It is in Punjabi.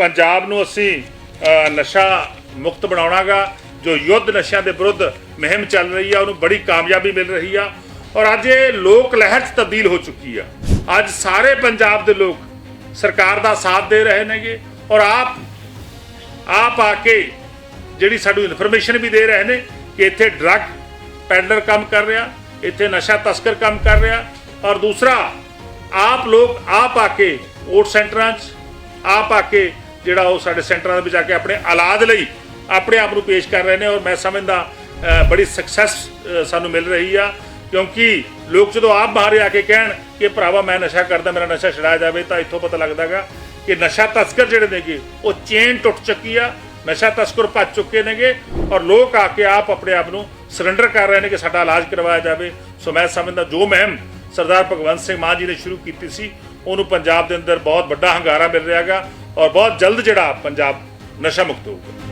ਪੰਜਾਬ ਨੂੰ ਅਸੀਂ ਨਸ਼ਾ ਮੁਕਤ ਬਣਾਉਣਾਗਾ, ਜੋ ਯੁੱਧ ਨਸ਼ਿਆਂ ਦੇ ਵਿਰੁੱਧ ਮੁਹਿੰਮ ਚੱਲ ਰਹੀ ਆ, ਉਹਨੂੰ ਬੜੀ ਕਾਮਯਾਬੀ ਮਿਲ ਰਹੀ ਆ। ਔਰ ਅੱਜ ਇਹ ਲੋਕ ਲਹਿਰ 'ਚ ਤਬਦੀਲ ਹੋ ਚੁੱਕੀ ਆ। ਅੱਜ ਸਾਰੇ ਪੰਜਾਬ ਦੇ ਲੋਕ ਸਰਕਾਰ ਦਾ ਸਾਥ ਦੇ ਰਹੇ ਨੇਗੇ ਔਰ ਆਪ ਆਪ ਆ ਕੇ ਜਿਹੜੀ ਸਾਨੂੰ ਇਨਫੋਰਮੇਸ਼ਨ ਵੀ ਦੇ ਰਹੇ ਨੇ ਕਿ ਇੱਥੇ ਡਰੱਗ ਪੈਡਲਰ ਕੰਮ ਕਰ ਰਿਹਾ, ਇੱਥੇ ਨਸ਼ਾ ਤਸਕਰ ਕੰਮ ਕਰ ਰਿਹਾ। ਔਰ ਦੂਸਰਾ, ਆਪ ਲੋਕ ਆਪ ਆ ਕੇ ਵੋਟ ਸੈਂਟਰਾਂ 'ਚ, ਆਪ ਆ ਕੇ ਜਿਹੜਾ ਉਹ ਸਾਡੇ ਸੈਂਟਰਾਂ ਦੇ ਵਿੱਚ ਆ ਕੇ ਆਪਣੇ ਔਲਾਦ ਲਈ ਆਪਣੇ ਆਪ ਨੂੰ ਪੇਸ਼ ਕਰ ਰਹੇ ਨੇ ਔਰ ਮੈਂ ਸਮਝਦਾ ਬੜੀ ਸਕਸੈਸ ਸਾਨੂੰ ਮਿਲ ਰਹੀ ਆ। ਕਿਉਂਕਿ ਲੋਕ ਜਦੋਂ ਆਪ ਬਾਹਰ ਆ ਕੇ ਕਹਿਣ ਕਿ ਭਰਾਵਾ ਮੈਂ ਨਸ਼ਾ ਕਰਦਾ, ਮੇਰਾ ਨਸ਼ਾ ਛੁਡਾਇਆ ਜਾਵੇ, ਤਾਂ ਇੱਥੋਂ ਪਤਾ ਲੱਗਦਾਗਾ ਕਿ ਨਸ਼ਾ ਤਸਕਰ ਜਿਹੜੇ ਨੇਗੇ, ਉਹ ਚੇਨ ਟੁੱਟ ਚੁੱਕੀ ਆ, ਨਸ਼ਾ ਤਸਕਰ ਭੱਜ ਚੁੱਕੇ ਨੇਗੇ ਔਰ ਲੋਕ ਆ ਕੇ ਆਪ ਆਪਣੇ ਆਪ ਨੂੰ ਸਰੈਂਡਰ ਕਰ ਰਹੇ ਨੇ ਕਿ ਸਾਡਾ ਇਲਾਜ ਕਰਵਾਇਆ ਜਾਵੇ। ਸੋ ਮੈਂ ਸਮਝਦਾ, ਜੋ ਮਹਿਮ ਸਰਦਾਰ ਭਗਵੰਤ ਸਿੰਘ ਮਾਨ ਜੀ ਨੇ ਸ਼ੁਰੂ ਕੀਤੀ ਸੀ, ਉਹਨੂੰ ਪੰਜਾਬ ਦੇ ਅੰਦਰ ਬਹੁਤ ਵੱਡਾ ਹੰਗਾਰਾ ਮਿਲ ਰਿਹਾਗਾ ਔਰ ਬਹੁਤ ਜਲਦ ਜਿਹੜਾ ਪੰਜਾਬ ਨਸ਼ਾ ਮੁਕਤ ਹੋਊਗਾ।